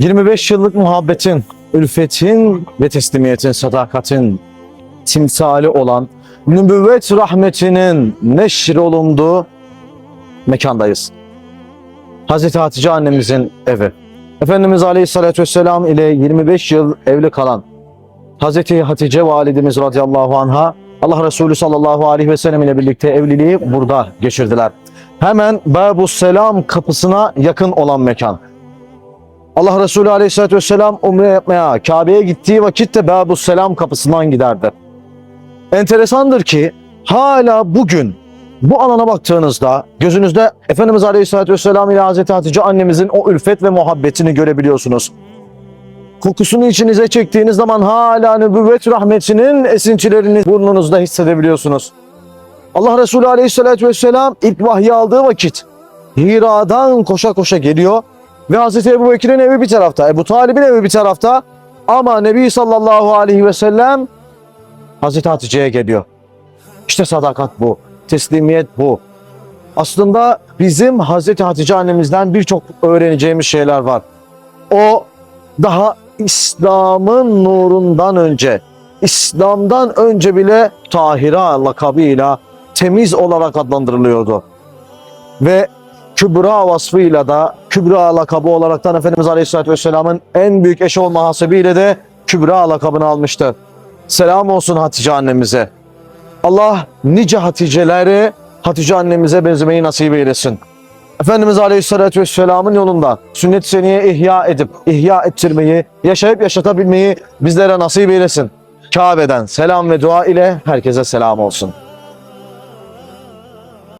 25 yıllık muhabbetin, ülfetin ve teslimiyetin, sadakatin timsali olan nübüvvet rahmetinin neşr olunduğu mekandayız. Hazreti Hatice annemizin evi. Efendimiz Aleyhisselatü Vesselam ile 25 yıl evli kalan Hazreti Hatice validemiz radıyallahu anha Allah Resulü sallallahu aleyhi ve sellem ile birlikte evliliği burada geçirdiler. Hemen Babus Selam kapısına yakın olan mekan. Allah Resulü aleyhissalatü vesselam umre yapmaya Kabe'ye gittiği vakitte Babus Selam kapısından giderdi. Enteresandır ki hala bugün bu alana baktığınızda gözünüzde Efendimiz Aleyhisselatü Vesselam ile Hazreti Hatice annemizin o ülfet ve muhabbetini görebiliyorsunuz. Kokusunu içinize çektiğiniz zaman hala nübüvvet rahmetinin esintilerini burnunuzda hissedebiliyorsunuz. Allah Resulü Aleyhisselatü Vesselam ilk vahyi aldığı vakit Hira'dan koşa koşa geliyor ve Hazreti Ebu Bekir'in evi bir tarafta, Ebu Talib'in evi bir tarafta ama Nebi sallallahu aleyhi ve sellem Hazreti Hatice'ye geliyor. İşte sadakat bu, teslimiyet bu. Aslında bizim Hazreti Hatice annemizden birçok öğreneceğimiz şeyler var. O daha İslam'ın nurundan önce, İslam'dan önce bile Tahira lakabıyla temiz olarak adlandırılıyordu. Ve Kübra vasfıyla da Kübra lakabı olaraktan Efendimiz Aleyhisselatü Vesselam'ın en büyük eşi olma hasebiyle de Kübra lakabını almıştı. Selam olsun Hatice annemize. Allah nice Haticeleri Hatice annemize benzemeyi nasip eylesin. Efendimiz Aleyhisselatü Vesselam'ın yolunda sünnet seniye ihya edip, ihya ettirmeyi, yaşayıp yaşatabilmeyi bizlere nasip eylesin. Kabe'den selam ve dua ile herkese selam olsun.